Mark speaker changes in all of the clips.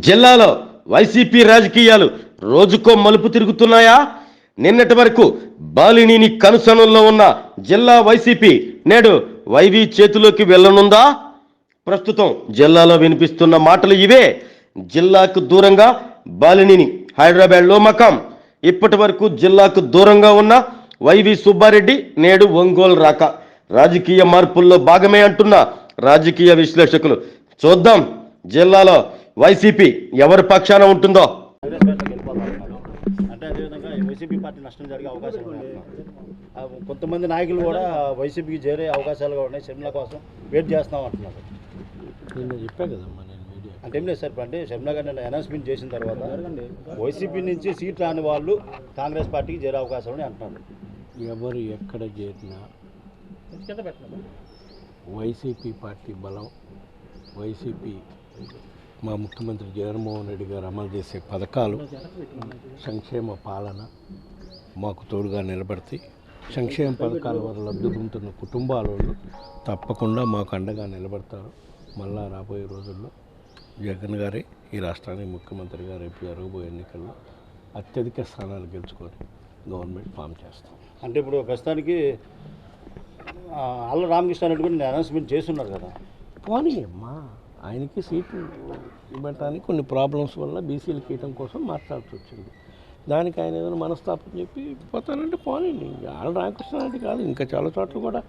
Speaker 1: జిల్లాలో వైసీపీ రాజకీయాలు రోజుకో మలుపు తిరుగుతున్నాయా? నిన్నటి వరకు బాలినీని కనుసనంలో ఉన్న జిల్లా వైసీపీ నేడు వైవి చేతిలోకి వెళ్ళనుందా? ప్రస్తుతం జిల్లాలో వినిపిస్తున్న మాటలు ఇవే. జిల్లాకు దూరంగా బాలినిని హైదరాబాద్లో మకాం. ఇప్పటి వరకు జిల్లాకు దూరంగా ఉన్న వైవి సుబ్బారెడ్డి నేడు ఒంగోలు రాక. రాజకీయ మార్పుల్లో భాగమే అంటున్న రాజకీయ విశ్లేషకులు. చూద్దాం జిల్లాలో వైసీపీ ఎవరి పక్షాన ఉంటుందో?
Speaker 2: అంటే అదేవిధంగా వైసీపీ పార్టీ నష్టం జరిగే అవకాశాలు ఉన్నాయి. కొంతమంది నాయకులు కూడా వైసీపీకి చేరే అవకాశాలు కూడా ఉన్నాయి. షర్మిల కోసం వెయిట్ చేస్తాం అంటున్నారు.
Speaker 3: నిన్న చెప్పా కదమ్మా నేను మీడియా.
Speaker 2: అంటే ఏం లేదు సార్ ఇప్పుడు అంటే షర్మిల గారిని అనౌన్స్మెంట్ చేసిన తర్వాత వైసీపీ నుంచి సీట్ రాని వాళ్ళు కాంగ్రెస్ పార్టీకి చేరే అవకాశాలు ఉన్నాయి అంటున్నారు.
Speaker 3: ఎవరు ఎక్కడ చేరినా వైసీపీ పార్టీ బలం వైసీపీ మా ముఖ్యమంత్రి జగన్మోహన్ రెడ్డి గారు అమలు చేసే పథకాలు సంక్షేమ పాలన మాకు తోడుగా నిలబడతాయి సంక్షేమ పథకాల వల్ల లబ్ధి పొందుతున్న కుటుంబాల తప్పకుండా మాకు అండగా నిలబడతారు. మళ్ళా రాబోయే రోజుల్లో జగన్ గారే ఈ రాష్ట్రానికి ముఖ్యమంత్రిగా రేపు జరగబోయే ఎన్నికల్లో అత్యధిక స్థానాలు గెలుచుకొని గవర్నమెంట్ ఫామ్ చేస్తాం.
Speaker 2: అంటే ఇప్పుడు ప్రస్తుతానికి ఆ, ఆళ్ళ రామకృష్ణ రెడ్డి కూడా నేను అనౌన్స్మెంట్ చేస్తున్నారు కదా.
Speaker 3: పోనీ అమ్మా ఆయనకి సీటు ఇవ్వటానికి కొన్ని ప్రాబ్లమ్స్ వల్ల బీసీలు కీయటం కోసం మాట్లాడుతూ వచ్చింది. దానికి ఆయన ఏదైనా మనస్తాపం చెప్పి పోతానంటే పోనండి ఆళ్ళ రామకృష్ణారెడ్డి కాదు ఇంకా చాలా చోట్ల కూడా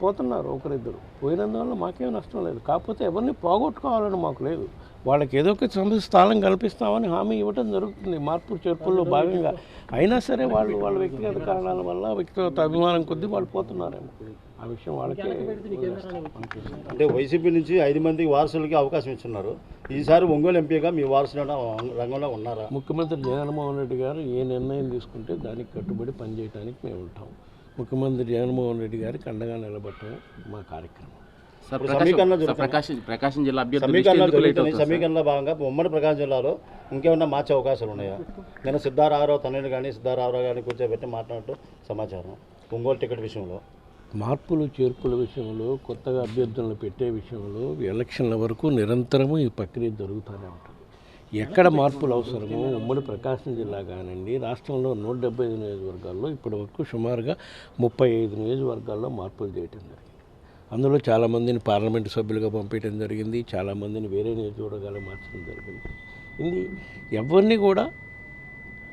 Speaker 3: పోతున్నారు ఒకరిద్దరు. పోయినందువల్ల మాకేం నష్టం లేదు. కాకపోతే ఎవరిని పోగొట్టుకోవాలని మాకు లేదు. వాళ్ళకి ఏదో ఒక సంబంధించి స్థానం కల్పిస్తామని హామీ ఇవ్వడం జరుగుతుంది. మార్పు చేర్పుల్లో భాగంగా. అయినా సరే వాళ్ళు వాళ్ళ వ్యక్తిగత కారణాల వల్ల వ్యక్తిగత అభిమానం కొద్దీ వాళ్ళు పోతున్నారేమో. ఆ విషయం వాళ్ళకే.
Speaker 2: అంటే వైసీపీ నుంచి ఐదు మందికి వారసులకి అవకాశం ఇస్తున్నారు ఈసారి ఒంగోలు ఎంపీగా మీ వారసులు రంగంలో ఉన్నారా?
Speaker 3: ముఖ్యమంత్రి జగన్మోహన్ రెడ్డి గారు ఏ నిర్ణయం తీసుకుంటే దానికి కట్టుబడి పనిచేయడానికి మేము ఉంటాం. ముఖ్యమంత్రి జగన్మోహన్ రెడ్డి గారికి అండగా నిలబడటం మా కార్యక్రమం.
Speaker 4: ప్రకాశం జిల్లా
Speaker 2: సమీకరణలు భాగంగా ఉమ్మడి ప్రకాశం జిల్లాలో ఇంకేమన్నా మార్చే అవకాశాలు ఉన్నాయా? నేను సిద్ధారామరావు తనని కానీ సిద్ధారామరావు గారిని కూర్చోబెట్టి మాట్లాడుతూ సమాచారం. ఒంగోలు టికెట్ విషయంలో.
Speaker 3: మార్పులు చేర్పుల విషయంలో కొత్తగా అభ్యర్థులను పెట్టే విషయంలో ఎలక్షన్ల వరకు నిరంతరము ఈ ప్రక్రియ జరుగుతూనే ఉంటుంది. ఎక్కడ మార్పులు అవసరమో ఉమ్మడి ప్రకాశం జిల్లా కానివ్వండి రాష్ట్రంలో నూట డెబ్బై ఐదు నియోజకవర్గాల్లో ఇప్పటి వరకు సుమారుగా ముప్పై ఐదు నియోజకవర్గాల్లో మార్పులు చేయటం జరిగింది. అందులో చాలామందిని పార్లమెంటు సభ్యులుగా పంపించడం జరిగింది చాలామందిని వేరే నియోజకవర్గాలు మార్చడం జరిగింది. ఇది ఎవరిని కూడా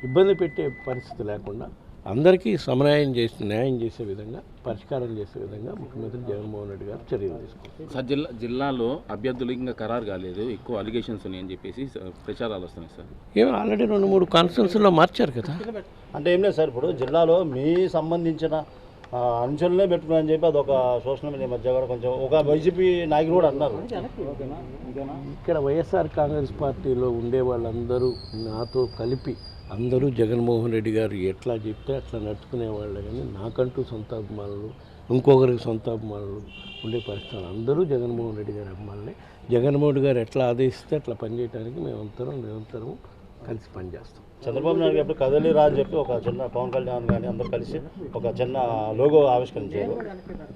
Speaker 3: ఇబ్బంది పెట్టే పరిస్థితి లేకుండా అందరికీ సమన్వయం చేసి న్యాయం చేసే విధంగా పరిష్కారం చేసే విధంగా ముఖ్యమంత్రి జగన్మోహన్ రెడ్డి గారు చర్యలు తీసుకుంటారు
Speaker 4: సార్ జిల్లా జిల్లాలో అభ్యర్థులు ఇంకా ఖరారు కాలేదు ఎక్కువ అలిగేషన్స్ ఉన్నాయని చెప్పేసి ప్రచారాలు వస్తున్నాయి సార్.
Speaker 3: ఏమో ఆల్రెడీ రెండు మూడు కాన్స్టిట్యూన్సీలో మార్చారు కదా.
Speaker 2: అంటే ఏం లేదు సార్ ఇప్పుడు జిల్లాలో మీ సంబంధించిన అంచులనే పెట్టుకున్నారని చెప్పి అదొక సోషల్ మీడియా మధ్య కూడా కొంచెం ఒక వైసీపీ నాయకులు కూడా అన్నారు.
Speaker 3: ఇక్కడ వైఎస్ఆర్ కాంగ్రెస్ పార్టీలో ఉండే వాళ్ళందరూ నాతో కలిపి అందరూ జగన్మోహన్ రెడ్డి గారు ఎట్లా చెప్తే అట్లా నడుచుకునే వాళ్ళే కానీ నాకంటూ సొంత అభిమానులు ఇంకొకరికి సొంత అభిమానులు ఉండే పరిస్థితులు అందరూ జగన్మోహన్ రెడ్డి గారి అభిమానులే. జగన్మోహన్ రెడ్డి గారు ఎట్లా ఆదేశిస్తే అట్లా పనిచేయడానికి మేమంతరం నిరంతరం కలిసి పనిచేస్తాం.
Speaker 2: చంద్రబాబు నాయుడు గారు కదలి రా అని చెప్పి ఒక చిన్న పవన్ కళ్యాణ్ కానీ అందరూ కలిసి ఒక చిన్న లోగో ఆవిష్కరించారు.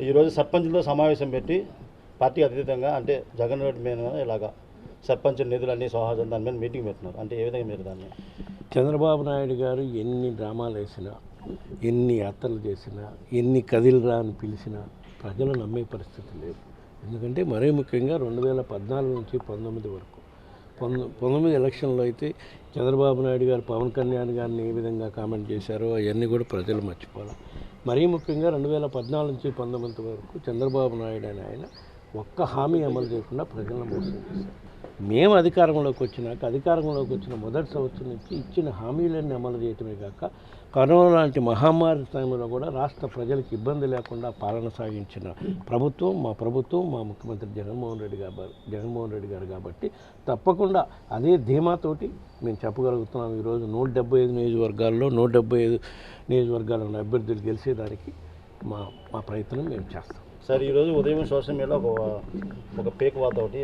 Speaker 2: ఈరోజు సర్పంచ్లతో సమావేశం పెట్టి పార్టీ అతీతంగా అంటే జగన్ రెడ్డి మీద ఇలాగా సర్పంచ్ నిధులన్నీ సహజం దాని మీద మీటింగ్ పెట్టినారు అంటే ఏ విధంగా మీరు దాన్ని?
Speaker 3: చంద్రబాబు నాయుడు గారు ఎన్ని డ్రామాలు వేసినా ఎన్ని యాత్రలు చేసినా ఎన్ని కదిలిరా అని పిలిచినా ప్రజలు నమ్మే పరిస్థితి లేదు. ఎందుకంటే మరీ ముఖ్యంగా రెండు వేల పద్నాలుగు నుంచి పంతొమ్మిది వరకు పంతొమ్మిది ఎలక్షన్లో అయితే చంద్రబాబు నాయుడు గారు పవన్ కళ్యాణ్ గారిని ఏ విధంగా కామెంట్ చేశారో అవన్నీ కూడా ప్రజలు మర్చిపోవాలి. మరీ ముఖ్యంగా రెండు వేల పద్నాలుగు నుంచి పంతొమ్మిది వరకు చంద్రబాబు నాయుడు అనే ఆయన ఒక్క హామీ అమలు చేయకుండా ప్రజలను మోసం చేశారు. మేము అధికారంలోకి వచ్చినాక అధికారంలోకి వచ్చిన మొదటి సంవత్సరం నుంచి ఇచ్చిన హామీలన్నీ అమలు చేయటమే కాక కరోనా లాంటి మహమ్మారి సమయంలో కూడా రాష్ట్ర ప్రజలకు ఇబ్బంది లేకుండా పాలన సాగించిన ప్రభుత్వం మా ప్రభుత్వం మా ముఖ్యమంత్రి జగన్మోహన్ రెడ్డి గారు జగన్మోహన్ రెడ్డి గారు కాబట్టి తప్పకుండా అదే ధీమాతోటి మేము చెప్పగలుగుతున్నాం. ఈరోజు నూట డెబ్బై ఐదు నియోజకవర్గాల్లో నూట డెబ్బై ఐదు నియోజకవర్గాల ఉన్న అభ్యర్థులు గెలిచేదానికి మా మా ప్రయత్నం మేము చేస్తాం.
Speaker 2: సార్ ఈరోజు ఉదయం సోషల్ మీడియాలో ఒక ఒక పేక్ వాత ఒకటి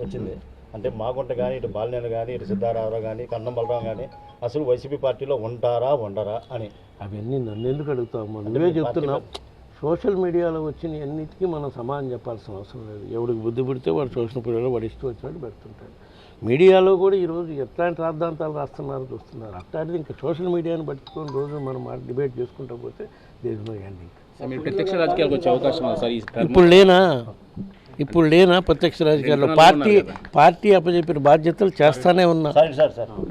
Speaker 2: వచ్చింది. అంటే మాగుంట కానీ ఇటు బాలినేని కానీ ఇటు సిద్ధారామరావు కానీ కన్నం బలరాం కానీ అసలు వైసీపీ పార్టీలో ఉంటారా ఉండరా అని.
Speaker 3: అవన్నీ నన్ను ఎందుకు అడుగుతావు నువ్వే చెప్తున్నావు. సోషల్ మీడియాలో వచ్చిన అన్నిటికీ మనం సమాధానం చెప్పాల్సిన అవసరం లేదు. ఎవడికి బుద్ధి పుడితే వాడు సోషల్ మీడియాలో వాడు ఇష్టం వచ్చినట్టు పెడుతుంటాడు. మీడియాలో కూడా ఈరోజు ఎట్లాంటి రాద్ధాంతాలు రాస్తున్నారో చూస్తున్నారు. అట్లాంటిది ఇంకా సోషల్ మీడియాని పట్టుకొని రోజు మనం డిబేట్ చేసుకుంటూ పోతే దేశ్ నో ఎండింగ్
Speaker 4: ప్రత్యక్ష రాజకీయాలకు వచ్చే అవకాశం
Speaker 3: ఇప్పుడు లేనా? ఇప్పుడు లేనా ప్రత్యక్ష రాజకీయాల్లో? పార్టీ పార్టీ అప్పచెప్పిన బాధ్యతలు చేస్తానే ఉన్నా.
Speaker 2: Sir sir sir.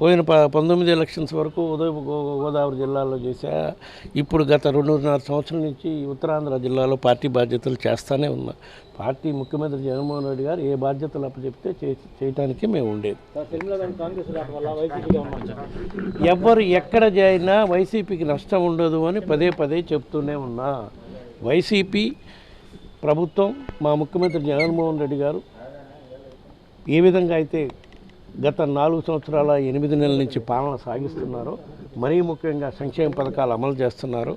Speaker 3: పోయిన ప పంతొమ్మిది ఎలక్షన్స్ వరకు ఉదయ గో- గోదావరి జిల్లాలో చేశా. ఇప్పుడు గత రెండున్నర సంవత్సరం నుంచి ఉత్తరాంధ్ర జిల్లాలో పార్టీ బాధ్యతలు చేస్తానే ఉన్నా. పార్టీ ముఖ్యమంత్రి జగన్మోహన్ రెడ్డి గారు ఏ బాధ్యతలు అప్పచెప్తే చేయటానికి మేము ఉండేది. ఎవరు ఎక్కడ చేరినా వైసీపీకి నష్టం ఉండదు అని పదే పదే చెప్తూనే ఉన్నా. వైసీపీ ప్రభుత్వం మా ముఖ్యమంత్రి జగన్మోహన్ రెడ్డి గారు ఏ విధంగా అయితే గత నాలుగు సంవత్సరాల ఎనిమిది నెలల నుంచి పాలన సాగిస్తున్నారో మరీ ముఖ్యంగా సంక్షేమ పథకాలు అమలు చేస్తున్నారు.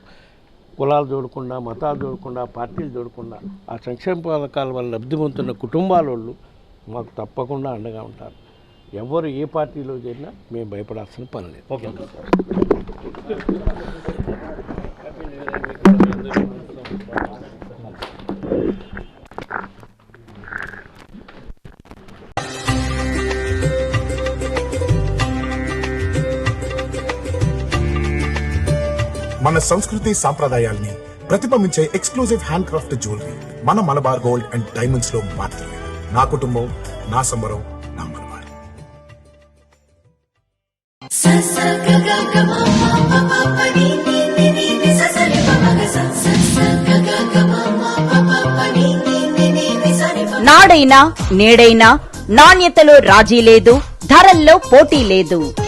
Speaker 3: కులాలు చూడకుండా మతాలు చూడకుండా పార్టీలు చూడకుండా ఆ సంక్షేమ పథకాల వల్ల లబ్ధి పొందుతున్న కుటుంబాల వాళ్ళు మాకు తప్పకుండా అండగా ఉంటారు. ఎవరు ఏ పార్టీలో చేరినా మేము భయపడాల్సిన పని లేదు.
Speaker 2: ఓకే.
Speaker 5: మన సంస్కృతి సాంప్రదాయాల్ని ప్రతిబింబించే ఎక్స్క్లూజివ్ హ్యాండ్ క్రాఫ్ట్ జ్యువెలరీ మన మలబార్ గోల్డ్ అండ్ డైమండ్స్లో మాత్రమే. నా కుటుంబం నా సంబరం నా మలబార్.
Speaker 6: నాడైనా నేడైనా నాణ్యతలో రాజీ లేదు ధరల్లో పోటీ లేదు.